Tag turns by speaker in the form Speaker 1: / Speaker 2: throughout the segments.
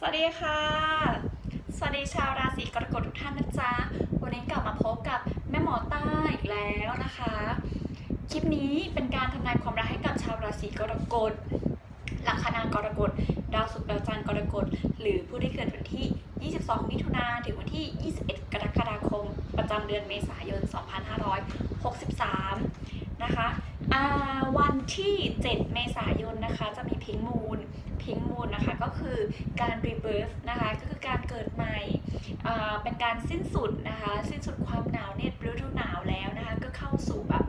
Speaker 1: สวัสดีค่ะ สวัสดีชาวราศีกรกฎทุกท่านนะจ๊ะ วันนี้กลับมาพบกับแม่หมอต้าอีกแล้วนะคะ คลิปนี้เป็นการทำนายความรักให้กับชาวราศีกรกฎ ลัคนากรกฎ ดาวศุกร์ดาวจันทร์กรกฎ หรือผู้ที่เกิดวันที่ 22 มิถุนาถึงวันที่ 21 กรกฎาคม ประจำเดือนเมษายน 2563 นะคะวันที่ 7 เมษายนนะคะ จะมีพิงมูนพิงมูนนะคะก็คือการรีเบิร์นะคะก็คือการเกิดใหม่ เป็นการสิ้นสุดนะคะ สิ้นสุดความหนาวเนี่ยฤดูหนาวแล้วนะคะ ก็เข้าสู่แบบ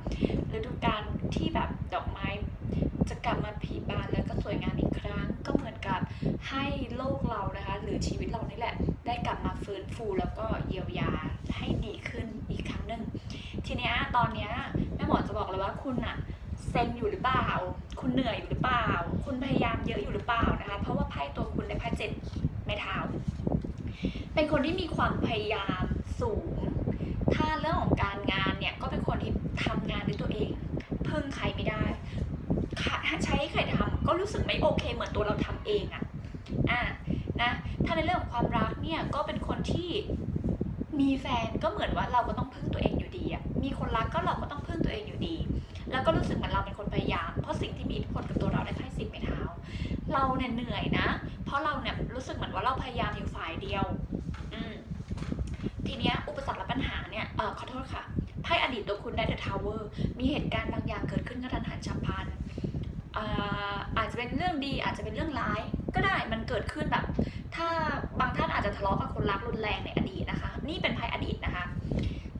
Speaker 1: ฤดูกาลที่แบบดอกไม้ จะกลับมาผลิบานแล้วก็สวยงามอีกครั้ง ก็เหมือนกับให้โลกเรานะคะ หรือชีวิตเรานี่แหละ ได้กลับมาฟื้นฟูแล้วก็เยียวยาให้ดีขึ้นอีกครั้งหนึ่งทีเนี้ยตอนเนี้ยแม่หมอจะบอกเลยว่าคุณอะเซ็งอยู่หรือเปล่า คุณเหนื่อยอยู่หรือเปล่า คุณพยายามเยอะอยู่หรือเปล่านะคะ เพราะว่าไพ่ตัวคุณในไพ่เจ็ดไม้เท้า เป็นคนที่มีความพยายามสูง ถ้าเรื่องของการงานเนี่ยก็เป็นคนที่ทำงานด้วยตัวเอง พึ่งใครไม่ได้ ใช้ให้ใครทำก็รู้สึกไม่โอเค เหมือนตัวเราทำเองอะอะนะถ้าในเรื่องของความรักเนี่ยก็เป็นคนที่มีแฟนก็เหมือนว่าเราก็ต้องพึ่งตัวเองอยู่ดีอะมีคนรักก็เราก็ต้องพึ่งตัวเองอยู่ดี แล้วก็รู้สึกเหมือนเราเป็นคนพยายาม เพราะสิ่งที่มีอิทธิพลกับตัวเราได้ไพ่สิบไม้เท้า เราเนี่ยเหนื่อยนะ เพราะเราเนี่ยรู้สึกเหมือนว่าเราพยายามอยู่ฝ่ายเดียว อืมทีเนี้ยอุปสรรคและปัญหาเนี่ยเออขอโทษค่ะไพ่อดีตตัวคุณได้ The Tower มีเหตุการณ์บางอย่างเกิดขึ้นกระทันหันฉับพลัน อาจจะเป็นเรื่องดีอาจจะเป็นเรื่องร้าย ก็ได้มันเกิดขึ้นแบบ ถ้าบางท่านอาจจะทะเลาะกับคนรักรุนแรงในอดีตนะคะ นี่เป็นไพ่อดีตนะคะ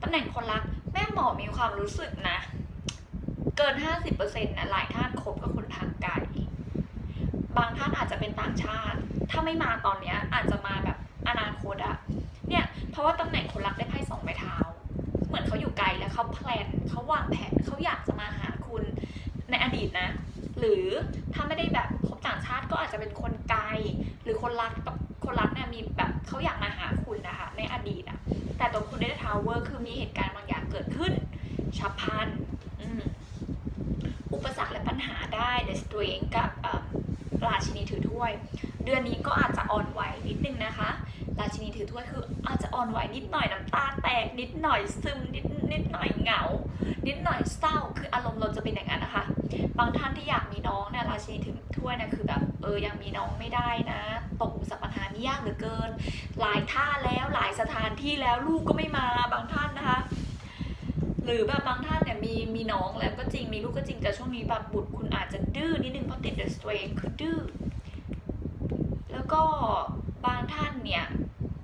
Speaker 1: ตำแหน่งคนรักแม่หมอมีความรู้สึกนะ เกิน 50%นะหลายท่านคบกับคนทางไกลบางท่านอาจจะเป็นต่างชาติ ถ้าไม่มาตอนเนี้ยอาจจะมาแบบอนาคตอะเนี่ยเพราะว่าตำแหน่งคนรักได้ไพ่สองใบเท้า เหมือนเขาอยู่ไกลแล้วเขาแพลนเขาวางแผนเขาอยากจะมาหาคุณในอดีตนะ หรือถ้าไม่ได้แบบคบต่างชาติก็อาจจะเป็นคนไกล หรือคนรักกับคนรักเนี่ยมีแบบเขาอยากมาหาคุณนะคะในอดีตอะแต่ตัวคุณได้ทาวเวอร์คือมีเหตุการณ์บางอย่างเกิดขึ้นฉับพลันอุปสรรคและปัญหาได้เดสตรีงกับราชินีถือถ้วย เดือนนี้ก็อาจจะอ่อนไหวนิดนึงนะคะ ราชินีถือถ้วยคืออาจจะอ่อนไหวนิดหน่อยน้ำตาแตกนิดหน่อยซึมนิดนิดหน่อยเหงา นิดหน่อยเศร้าคืออารมณ์เราจะเป็นอย่างนั้นนะคะ บางท่านที่อยากมีน้องเนี่ยราชินีถือถ้วยนะคือแบบเออยังมีน้องไม่ได้นะตกสรรคปัญหานี้ยากเหลือเกิน หลายท่าแล้วหลายสถานที่แล้วลูกก็ไม่มาบางท่านนะคะ หรือแบบบางท่านเนี่ยมีมีน้องแล้วก็จริงมีลูกก็จริงแต่ช่วงนี้แบบบุตรคุณอาจจะดื้อนิดนึงเพราะติดเดอะสเตรนคือดื้อแล้วก็บางท่านเนี่ย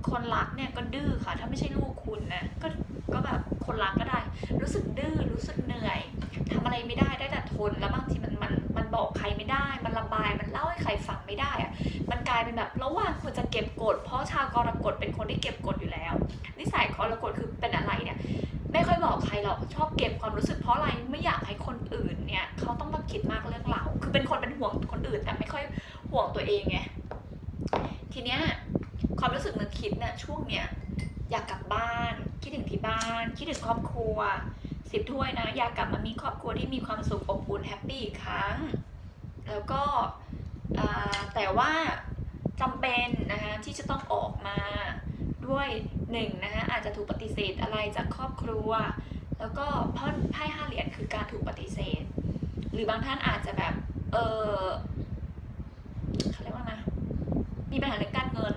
Speaker 1: คนรักเนี่ยก็ดื้อค่ะ ถ้าไม่ใช่ลูกคุณนะก็ายเป็นแบบระหว่างควรจะเก็บกด เพราะชาวกรกฎเป็นคนที่เก็บกดอยู่แล้ว นิสัยกรกฎคือเป็นอะไรเนี่ยไม่ค่อยบอกใครหรอกชอบเก็บความรู้สึกเพราะอะไรไม่อยากให้คนอื่นเนี่ยเขาต้องมาคิดมากเรื่องเรา คือเป็นคนเป็นห่วงคนอื่น แต่ไม่ค่อยห่วงตัวเองไงทีเนี้ยความรู้สึกนึกคิดเนี่ยช่วงเนี้ยอยากกลับบ้าน คิดถึงที่บ้าน คิดถึงครอบครัวสิบถ้วยนะอยากกลับมามีครอบครัวที่มีความสุขอบอุ่นแฮปปี้อีกครั้ง แล้วก็แต่ว่า จำเป็นนะคะที่จะต้องออกมาด้วยหนึ่งนะคะอาจจะถูกปฏิเสธอะไรจากครอบครัว แล้วก็พราะไพ่ห้าเหรียญคือการถูกปฏิเสธ หรือบางท่านอาจจะแบบเออเขาเรียกว่านะมีปัญหาเรื่องการเงิน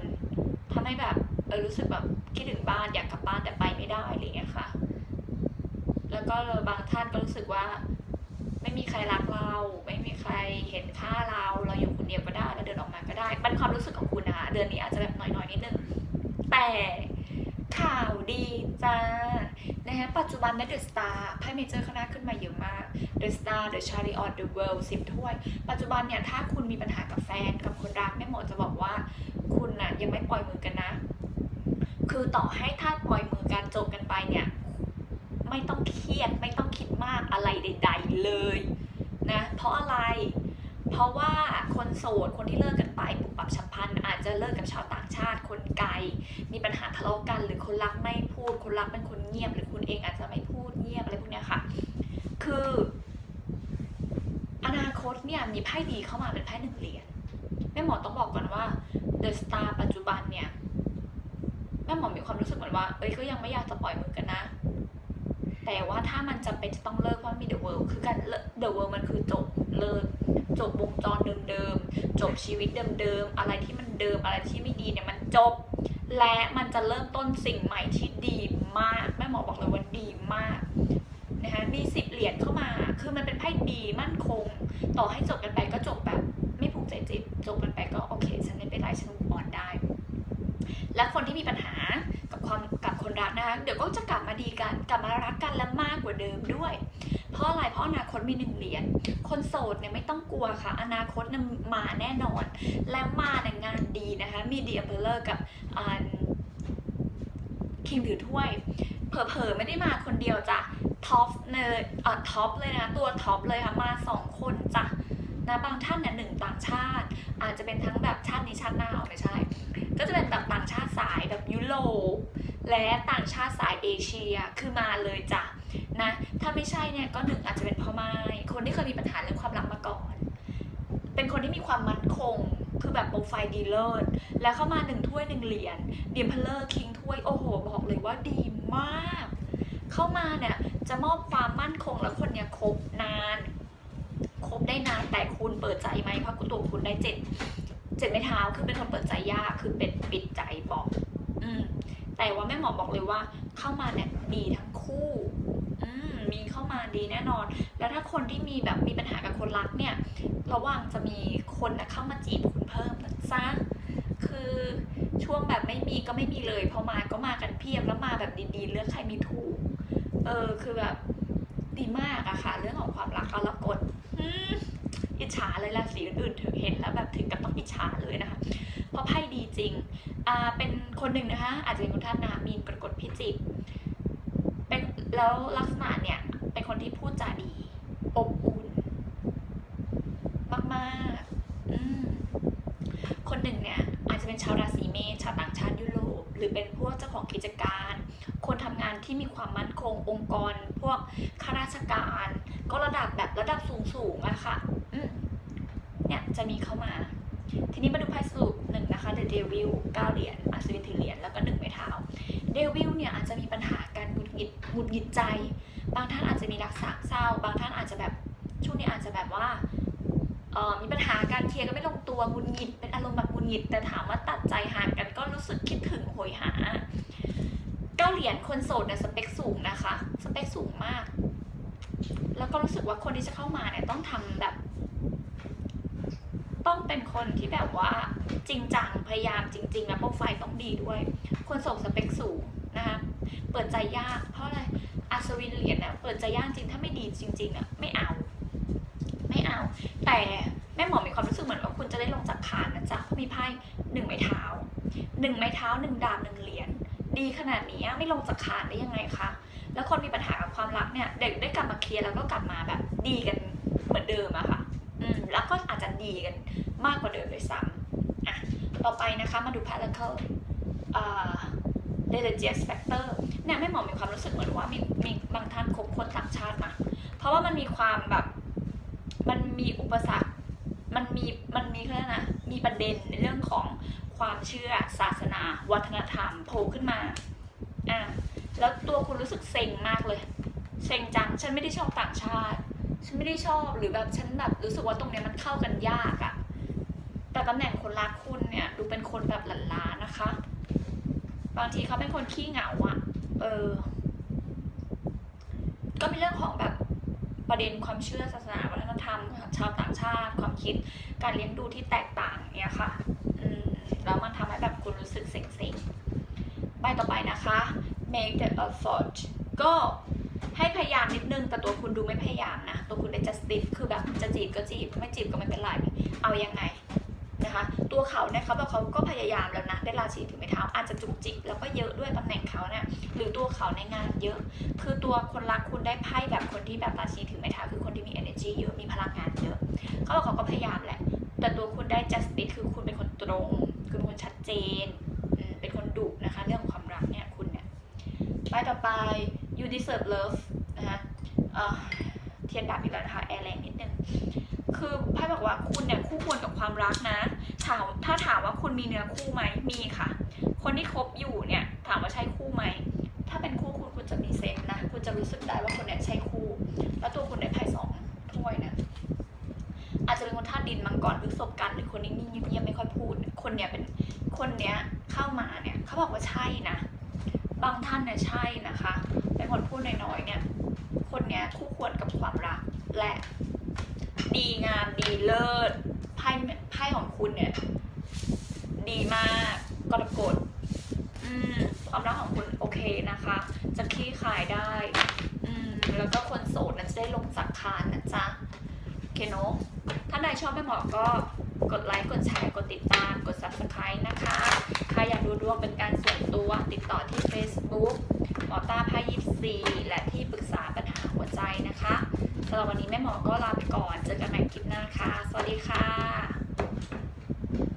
Speaker 1: ทำให้แบบเออรู้สึกแบบคิดถึงบ้านอยากกลับบ้านแต่ไปไม่ได้อะไรอย่างเงี้ยค่ะ แล้วก็บางท่านก็รู้สึกว่า ไม่มีใครรักเรา ไม่มีใครเห็นค่าเรา เราอยู่คนเดียวก็ได้เราเดินออกมาก็ได้เป็นความรู้สึกของคุณนะคะเดือนนี้อาจจะแบบหน่อยๆนิดนึง แต่ข่าวดีจ้า นะคะปัจจุบันในเดอะสตาร์ไพ่เมเจอร์ข้างหน้าขึ้นมาเยอะมาก The Star The Chariot The World สิบถ้วย ปัจจุบันเนี่ย ถ้าคุณมีปัญหากับแฟนกับคนรักแม่หมอจะบอกว่า คุณน่ะยังไม่ปล่อยมือกันนะ คือต่อให้ถ้าปล่อยมือกันจบกันไปเนี่ย ไม่ต้องเครียดไม่ต้องคิดมากอะไรใด ๆเลยนะเพราะอะไร เพราะว่าคนโสดคนที่เลิกกันไปปุบปับฉับพลันอาจจะเลิกกับชาวต่างชาติคนไกล มีปัญหาทะเลาะกันหรือคนรักไม่พูด คนรักเป็นคนเงียบ หรือคุณเองอาจจะไม่พูดเงียบอะไรพวกนี้ค่ะ คือ อนาคตเนี่ยมีไพ่ดีเข้ามาเป็นไพ่หนึ่งเหรียญแม่หมอต้องบอกก่อนว่า The Star ปัจจุบันเนี่ยแม่หมอมีความรู้สึกเหมือนว่า เอ้ยก็ยังไม่อยากจะปล่อยมือกันนะ แต่ว่าถ้ามันจำเป็นจะต้องเลิกเพราะมี The World คือการ The World มันคือจบเลิกจบวงจรเดิมๆ จบชีวิตเดิมๆ อะไรที่มันเดิมอะไรที่ไม่ดีเนี่ยมันจบ และมันจะเริ่มต้นสิ่งใหม่ที่ดีมาก แม่หมอบอกเลยว่าดีมากนะคะมีสิบเหรียญเข้ามา คือมันเป็นไพ่ดีมั่นคง ต่อให้จบกันไปก็จบแบบ ไม่ผูกใจจ็บจบกันไปก็โอเค ฉันไม่เป็นไรฉันอ่อนได้ และคนที่มีปัญหากับความกับคน รักนะคะ เดี๋ยวก็จะกลับมาดีกันกลับมารักกันและมากกว่าเดิมด้วย เพราะอะไรเพราะอนาคตมีหนึ่งเหรียญคนโสดเนี่ยไม่ต้องกลัวค่ะ อนาคตมาแน่นอน และมาในงานดีนะคะ มีดีอัมเบลเลอร์กับคิงถือถ้วยเผลอๆไม่ได้มาคนเดียวจ้ะท็อปเลยอะท็อปเลยนะ ตัวท็อปเลยค่ะ มาสองคนจ้ะนะบางท่านเนี่ยหนึ่งต่างชาติ อาจจะเป็นทั้งแบบชาตินี้ชาติหน้าเอาไม่ใช่ ก็จะเป็นแบบต่างชาติสายแบบยุโรป และต่างชาติสายเอเชียคือมาเลยจ้ะนะถ้าไม่ใช่เนี่ยก็หนึ่งอาจจะเป็นพ่อไม้คนที่เคยมีปัญหาเรื่องความรักมาก่อน เป็นคนที่มีความมั่นคงคือแบบโปรไฟล์ดีเลิศแล้วเข้ามาหนึ่งถ้วยหนึ่งเหรียญเดียมเพลเลอร์คิงถ้วยโอ้โห บอกเลยว่าดีมาก เข้ามาเนี่ยจะมอบความมั่นคงแล้วคนเนี่ยคบนานคบได้นานแต่คุณเปิดใจไหมเพราะตัวคุณได้เจ็ดเจ็ดไม่เท้าคือเป็นคนเปิดใจยากคือเป็นปิดใจบอกอืม แต่ว่าแม่หมอบอกเลยว่าเข้ามาเนี่ยดีทั้งคู่อืมมีเข้ามาดีแน่นอน แล้วถ้าคนที่มีแบบมีปัญหากับคนรักเนี่ย ระหว่างจะมีคนนะเข้ามาจีบคุณเพิ่มนะจ๊ะคือช่วงแบบไม่มีก็ไม่มีเลยพอมาก็มากันเพียบแล้วมาแบบดีๆ เลือกใครไมีถูก เออคือแบบดีมากอะค่ะ เรื่องของความรักกรกฎอืม จฉาเลยราศีอื่นๆถึงเห็นแล้วแบบถึงกับต้องอิจฉาเลยนะคะ เพราะไพ่ดีจริงอ่าเป็นคนหนึ่งนะคะ อาจจะเป็นคุณท่านนะมีนกรกฎพิจิกเป็นแล้วลักษณะเนี่ยเป็นคนที่พูดจาดีอบอุ่นมากๆอืมคนหนึ่งเนี่ยอาจจะเป็นชาวราศีเมษชาวต่างชาติยุโรปหรือเป็นพวกเจ้าของกิจการ คนทำงานที่มีความมั่นคงองค์กร พวกข้าราชการ ก็ระดับแบบระดับสูงๆอะค่ะ เนี่ยจะมีเข้ามา ทีนี้มาดูไพ่สรุปหนึ่งนะคะ The Devil เก้าเหรียญอัศวินถือเหรียญแล้วก็หนึ่งไม้เท้าเดวิลเนี่ยอาจจะมีปัญหาการหงุดหงิดหงุดหงิดใจ บางท่านอาจจะมีรักษาเศร้า บางท่านอาจจะแบบช่วงนี้อาจจะแบบว่าเออมีปัญหาการเคลียร์กันไม่ลงตัวหุดหงิด เป็นอารมณ์แบบหุดหงิด แต่ถามว่าตัดใจห่างกันก็รู้สึกคิดถึงโหยหาเก้าเหรียญคนโสดเนี่ยสเปคสูงนะคะ สเปคสูงมาก แล้วก็รู้สึกว่าคนที่จะเข้ามาเนี่ยต้องทำแบบ ต้องเป็นคนที่แบบว่าจริงจังพยายามจริง ๆ แล้วโปรไฟล์ต้องดีด้วย คนส่งสเปคสูงนะคะเปิดใจยาก เพราะอะไรอัศวินเหรียญเนี่ยเปิดใจยากจริงถ้าไม่ดีจริง ๆอะไม่เอา ไม่เอา แต่แม่หมอมีความรู้สึกเหมือนว่าคุณจะได้ลงจากคานนะจ๊ะเพราะมีไพ่หนึ่งไม้เท้าหนึ่งไม้เท้าหนึ่งดาบหนึ่งเหรียญดีขนาดนี้ไม่ลงจากคานได้ยังไงคะแล้วคนมีปัญหากับความรักเนี่ยเด็กได้กลับมาเคลียร์แล้วก็กลับมาแบบดีกันเหมือนเดิมอะค่ะ อืมแล้วก็อาจจะดีกันมากกว่าเดิมเลยซ้ำอะต่อไปนะคะมาดู p a r a c l e อ่า d e l e g i o u s factor เนี่ยแม่หมอมีความรู้สึกเหมือนว่ามีมีบางท่านคบคนต่างชาติมาเพราะว่ามันมีความแบบมันมีอุปสรรค มันมีมันมีเรื่องนะมีประเด็นในเรื่องของความเชื่อศาสนา วัฒนธรรมโผล่ขึ้นมาอ่าแล้วตัวคุณรู้สึกเซ็งมากเลย เซ็งจังฉันไม่ได้ชอบต่างชาติ ฉันไม่ได้ชอบหรือแบบฉันแบบรู้สึกว่าตรงเนี้ยมันเข้ากันยากอะแต่ตำแหน่งคนรักคุณเนี่ยดูเป็นคนแบบหลั่นล้านะคะ บางทีเขาเป็นคนขี้เหงาอะเออ ก็มีเรื่องของแบบประเด็นความเชื่อศาสนาวัฒนธรรมชาวต่างชาติ ความคิดการเลี้ยงดูที่แตกต่างเนี่ยค่ะ อืมแล้วมันทำให้แบบคุณรู้สึกเซ็งๆใบต่อไปนะคะ make the effort ก็ ให้พยายามนิดนึงแต่ตัวคุณดูไม่พยายามนะ ตัวคุณได้ justice คือแบบจะจีบก็จีบไม่จีบก็ไม่เป็นไรเอายังไงนะคะ ตัวเขาเนี่ยเขาบอกเขาก็พยายามแล้วนะได้ราศีถือไม้เท้าอาจจะจุกจิกแล้วก็เยอะด้วยตำแหน่งเขาเนี่ยหรือตัวเขาในงานเยอะ คือตัวคนรักคุณได้ไพ่แบบคนที่แบบราศีถือไม้เท้าคือคนที่มี energy เยอะมีพลังงานเยอะเขาบอกเขาก็พยายามแหละแต่ตัวคุณได้ justice คือคุณเป็นคนตรงคือเป็นคนชัดเจนเป็นคนดุนะคะ เรื่องของความรักเนี่ยคุณเนี่ยไปต่อไป you deserve love นะคะเทียนดาบอีกแล้วนะคะแอร์แรงนิดนึงคือไพ่บอกว่าคุณเนี่ยคู่ควรกับความรักนะถามถ้าถามว่าคุณมีเนื้อคู่ไหมมีค่ะ คนที่คบอยู่เนี่ยถามว่าใช่คู่ไหมถ้าเป็นคู่คุณคุณจะมีเซนส์นะ คุณจะรู้สึกได้ว่าคนเนี้ยใช่คู่ แล้วตัวคุณได้ไพ่สองถ้วยเนี่ยอาจจะเป็นคนธาตุดินมังกรพฤษภกันหรือคนนิ่งๆเงียบๆไม่ค่อยพูด คนเนี้ยเป็นคนเนี้ยเข้ามาเนี่ยเขาบอกว่าใช่นะ บางท่านเนี่ยใช่นะคะ เป็นคนพูดน้อยๆเนี่ย คนเนี้ยคู่ควรกับความรัก และดีงามดีเลิศไพ่ไพ่ของคุณเนี่ย ดีมากกรกฎอืมความรักของคุณโอเคนะคะ จะคลี่คลายได้ อืมแล้วก็คนโสดนะจะได้ลงจากคานนะจ๊ะโอเคเนอะถ้าใดชอบไม่เหมาะก็กดไลค์ กดแชร์ กดติดตาม กด subscribe นะคะ ใครอยากดูดวงเป็นการส่วนตัวติดต่อที่ Facebook หมอตาพายิป ซีและที่ปรึกษาปัญหาหัวใจนะคะสำหรับวันนี้แม่หมอก็ลาไปก่อน เจอกันใหม่คลิปหน้าค่ะ สวัสดีค่ะ